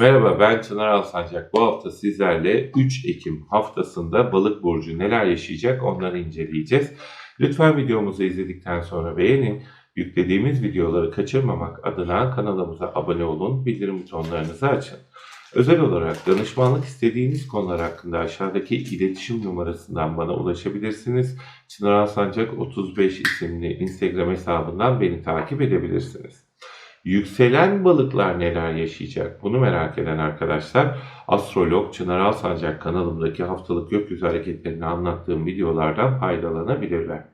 Merhaba ben Çınar Alsancak. Bu hafta sizlerle 3 Ekim haftasında balık burcu neler yaşayacak onları inceleyeceğiz. Lütfen videomuzu izledikten sonra beğenin. Yüklediğimiz videoları kaçırmamak adına kanalımıza abone olun, bildirim butonlarınızı açın. Özel olarak danışmanlık istediğiniz konular hakkında aşağıdaki iletişim numarasından bana ulaşabilirsiniz. Çınar Alsancak 35 isimli Instagram hesabından beni takip edebilirsiniz. Yükselen balıklar neler yaşayacak? Bunu merak eden arkadaşlar Astrolog Çınar Alsancak kanalımdaki haftalık gökyüzü hareketlerini anlattığım videolardan faydalanabilirler.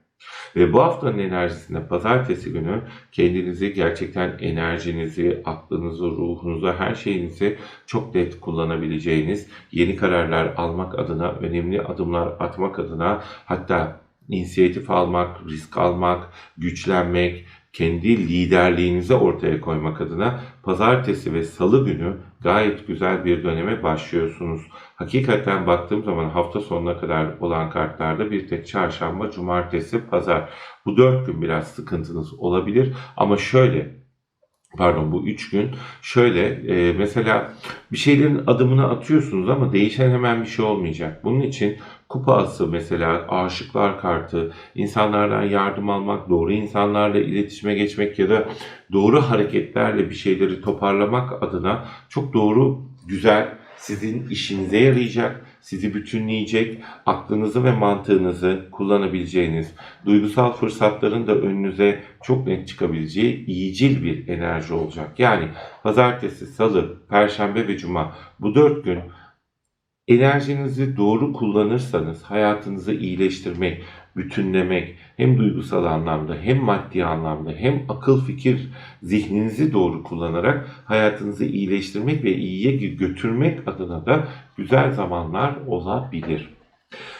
Ve bu haftanın enerjisinde pazartesi günü kendinizi gerçekten enerjinizi, aklınızı, ruhunuzu, her şeyinizi çok net kullanabileceğiniz yeni kararlar almak adına, önemli adımlar atmak adına hatta inisiyatif almak, risk almak, güçlenmek, kendi liderliğinizi ortaya koymak adına pazartesi ve salı günü gayet güzel bir döneme başlıyorsunuz. Hakikaten baktığım zaman hafta sonuna kadar olan kartlarda bir tek çarşamba, cumartesi, pazar. Bu dört gün biraz sıkıntınız olabilir ama şöyle pardon bu üç gün şöyle e, mesela bir şeylerin adımını atıyorsunuz ama değişen hemen bir şey olmayacak. Bunun için kupası mesela aşıklar kartı, insanlardan yardım almak, doğru insanlarla iletişime geçmek ya da doğru hareketlerle bir şeyleri toparlamak adına çok doğru, güzel, sizin işinize yarayacak, sizi bütünleyecek, aklınızı ve mantığınızı kullanabileceğiniz, duygusal fırsatların da önünüze çok net çıkabileceği iyicil bir enerji olacak. Yani pazartesi, salı, perşembe ve cuma bu dört gün enerjinizi doğru kullanırsanız hayatınızı iyileştirmek, bütünlemek hem duygusal anlamda hem maddi anlamda hem akıl fikir zihninizi doğru kullanarak hayatınızı iyileştirmek ve iyiye götürmek adına da güzel zamanlar olabilir.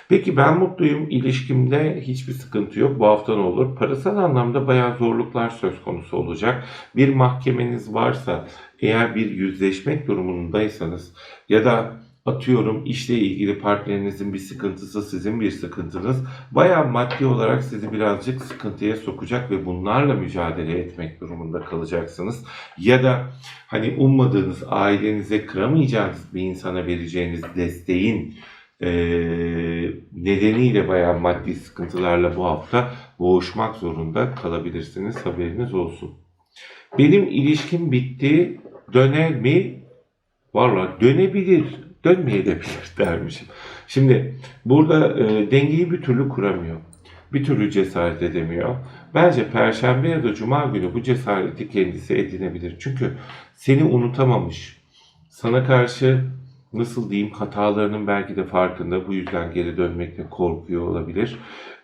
Peki ben mutluyum. İlişkimde hiçbir sıkıntı yok. Bu hafta ne olur? Parasal anlamda bayağı zorluklar söz konusu olacak. Bir mahkemeniz varsa, eğer bir yüzleşmek durumundaysanız ya da atıyorum işle ilgili partnerinizin bir sıkıntısı sizin bir sıkıntınız bayağı maddi olarak sizi birazcık sıkıntıya sokacak ve bunlarla mücadele etmek durumunda kalacaksınız. Ya da hani ummadığınız ailenize kıramayacağınız bir insana vereceğiniz desteğin e, nedeniyle bayağı maddi sıkıntılarla bu hafta boğuşmak zorunda kalabilirsiniz haberiniz olsun. Benim ilişkim bitti döner mi? Valla dönebilir dönmeyebilir dermişim. Şimdi burada e, dengeyi bir türlü kuramıyor. Bir türlü cesaret edemiyor. Bence perşembe ya da cuma günü bu cesareti kendisi edinebilir. Çünkü seni unutamamış. Sana karşı nasıl diyeyim hatalarının belki de farkında. Bu yüzden geri dönmekte korkuyor olabilir.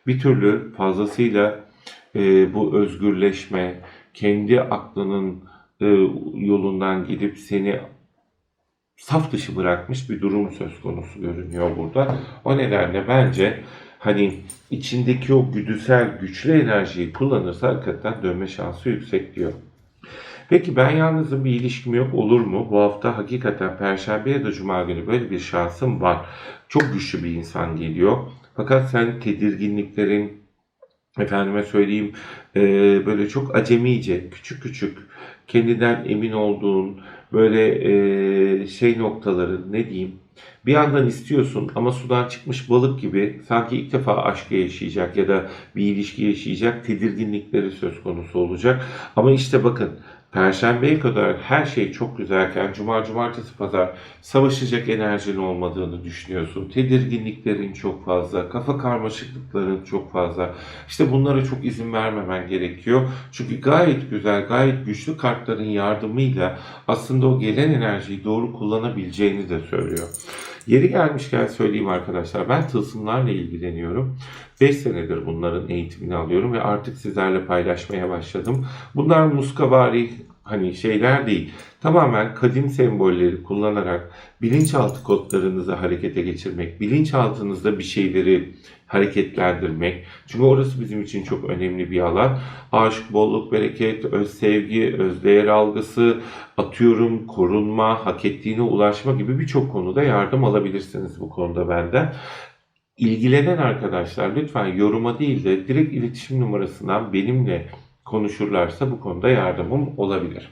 Bir türlü fazlasıyla e, bu özgürleşme, kendi aklının e, yolundan gidip seni saf dışı bırakmış bir durum söz konusu görünüyor burada. O nedenle bence hani içindeki o güdüsel güçlü enerjiyi kullanırsa hakikaten dönme şansı yüksek diyor. Peki ben yalnızım bir ilişkim yok olur mu? Bu hafta hakikaten Perşembe ya da Cuma günü böyle bir şansım var. Çok güçlü bir insan geliyor. Fakat sen tedirginliklerin, efendime söyleyeyim böyle çok acemice, küçük küçük, kendinden emin olduğun, böyle e, şey noktaları ne diyeyim bir yandan istiyorsun ama sudan çıkmış balık gibi sanki ilk defa aşkı yaşayacak ya da bir ilişki yaşayacak tedirginlikleri söz konusu olacak. Ama işte bakın Perşembeye kadar her şey çok güzelken Cuma, Cumartesi, Pazar savaşacak enerjinin olmadığını düşünüyorsun. Tedirginliklerin çok fazla, kafa karmaşıklıkların çok fazla. İşte bunlara çok izin vermemen gerekiyor. Çünkü gayet güzel, gayet güçlü kartların yardımıyla aslında o gelen enerjiyi doğru kullanabileceğini de söylüyor. Yeri gelmişken söyleyeyim arkadaşlar ben tılsımlarla ilgileniyorum. 5 senedir bunların eğitimini alıyorum ve artık sizlerle paylaşmaya başladım. Bunlar muskavari hani şeyler değil. Tamamen kadim sembolleri kullanarak bilinçaltı kodlarınızı harekete geçirmek, bilinçaltınızda bir şeyleri hareketlendirmek. Çünkü orası bizim için çok önemli bir alan. Aşk, bolluk, bereket, öz sevgi, öz değer algısı, atıyorum korunma, hak ettiğine ulaşma gibi birçok konuda yardım alabilirsiniz bu konuda benden. İlgilenen arkadaşlar lütfen yoruma değil de direkt iletişim numarasından benimle konuşurlarsa bu konuda yardımım olabilir.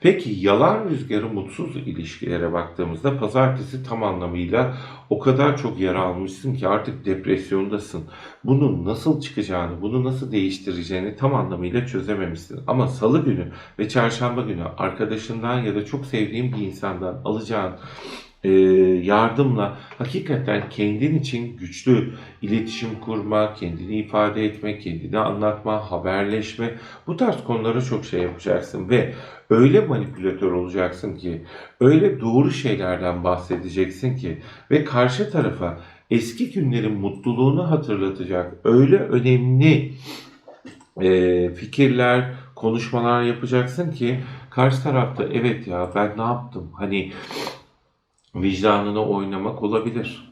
Peki yalan rüzgarı mutsuz ilişkilere baktığımızda pazartesi tam anlamıyla o kadar çok yara almışsın ki artık depresyondasın. Bunun nasıl çıkacağını, bunu nasıl değiştireceğini tam anlamıyla çözememişsin. Ama salı günü ve çarşamba günü arkadaşından ya da çok sevdiğin bir insandan alacağın e, yardımla hakikaten kendin için güçlü iletişim kurma, kendini ifade etme, kendini anlatma, haberleşme bu tarz konulara çok şey yapacaksın ve öyle manipülatör olacaksın ki öyle doğru şeylerden bahsedeceksin ki ve karşı tarafa eski günlerin mutluluğunu hatırlatacak öyle önemli e, fikirler, konuşmalar yapacaksın ki karşı tarafta evet ya ben ne yaptım? Hani vicdanına oynamak olabilir.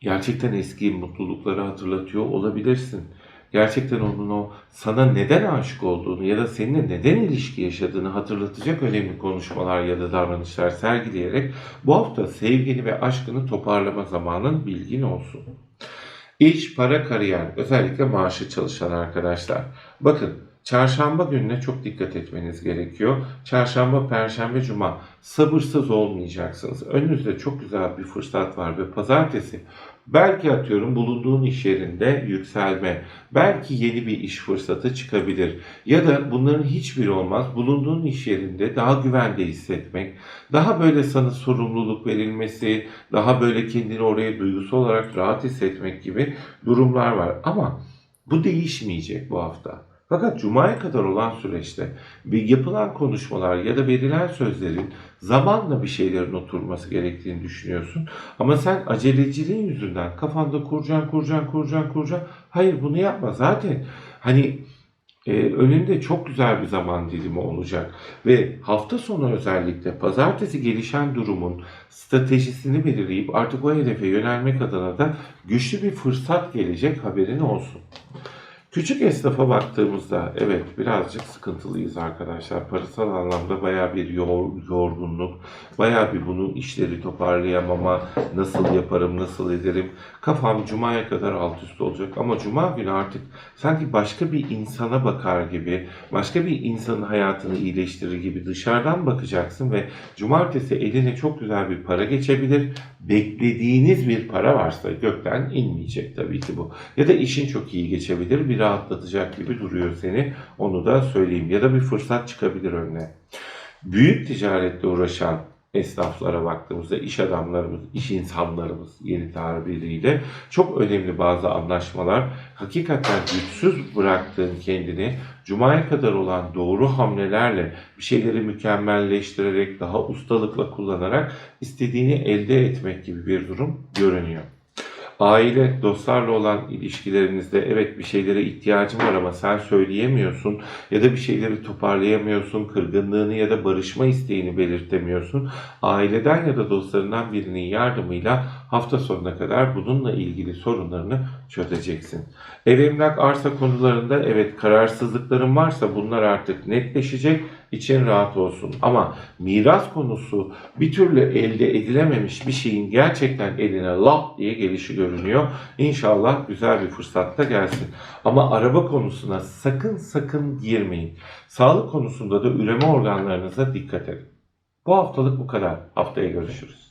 Gerçekten eski mutlulukları hatırlatıyor olabilirsin. Gerçekten onun o sana neden aşık olduğunu ya da seninle neden ilişki yaşadığını hatırlatacak önemli konuşmalar ya da davranışlar sergileyerek bu hafta sevgini ve aşkını toparlama zamanın bilgin olsun. İş, para, kariyer, özellikle maaşı çalışan arkadaşlar. Bakın çarşamba gününe çok dikkat etmeniz gerekiyor. Çarşamba, perşembe, cuma sabırsız olmayacaksınız. Önünüzde çok güzel bir fırsat var ve pazartesi belki atıyorum bulunduğun iş yerinde yükselme, belki yeni bir iş fırsatı çıkabilir. Ya da bunların hiçbiri olmaz. Bulunduğun iş yerinde daha güvende hissetmek, daha böyle sana sorumluluk verilmesi, daha böyle kendini oraya duygusal olarak rahat hissetmek gibi durumlar var. Ama bu değişmeyecek bu hafta. Fakat Cuma'ya kadar olan süreçte bir yapılan konuşmalar ya da verilen sözlerin zamanla bir şeylerin oturması gerektiğini düşünüyorsun. Ama sen aceleciliğin yüzünden kafanda kuracaksın, kuracaksın, kuracaksın, kuracaksın. Hayır bunu yapma. Zaten hani e, önünde çok güzel bir zaman dilimi olacak. Ve hafta sonu özellikle pazartesi gelişen durumun stratejisini belirleyip artık o hedefe yönelmek adına da güçlü bir fırsat gelecek haberin olsun. Küçük esnafa baktığımızda evet birazcık sıkıntılıyız arkadaşlar. Parasal anlamda baya bir yor- yorgunluk, baya bir bunu işleri toparlayamama, nasıl yaparım, nasıl ederim. Kafam cumaya kadar alt üst olacak ama cuma günü artık sanki başka bir insana bakar gibi, başka bir insanın hayatını iyileştirir gibi dışarıdan bakacaksın ve cumartesi eline çok güzel bir para geçebilir. Beklediğiniz bir para varsa gökten inmeyecek tabii ki bu. Ya da işin çok iyi geçebilir, bir rahatlatacak gibi duruyor seni. Onu da söyleyeyim. Ya da bir fırsat çıkabilir önüne. Büyük ticaretle uğraşan esnaflara baktığımızda iş adamlarımız, iş insanlarımız yeni tabiriyle çok önemli bazı anlaşmalar. Hakikaten güçsüz bıraktığın kendini Cuma'ya kadar olan doğru hamlelerle bir şeyleri mükemmelleştirerek daha ustalıkla kullanarak istediğini elde etmek gibi bir durum görünüyor. Aile, dostlarla olan ilişkilerinizde evet bir şeylere ihtiyacım var ama sen söyleyemiyorsun ya da bir şeyleri toparlayamıyorsun, kırgınlığını ya da barışma isteğini belirtemiyorsun. Aileden ya da dostlarından birinin yardımıyla hafta sonuna kadar bununla ilgili sorunlarını çözeceksin. Ev emlak arsa konularında evet kararsızlıkların varsa bunlar artık netleşecek için rahat olsun. Ama miras konusu bir türlü elde edilememiş bir şeyin gerçekten eline lap diye gelişi görünüyor. İnşallah güzel bir fırsat da gelsin. Ama araba konusuna sakın sakın girmeyin. Sağlık konusunda da üreme organlarınıza dikkat edin. Bu haftalık bu kadar. Haftaya görüşürüz.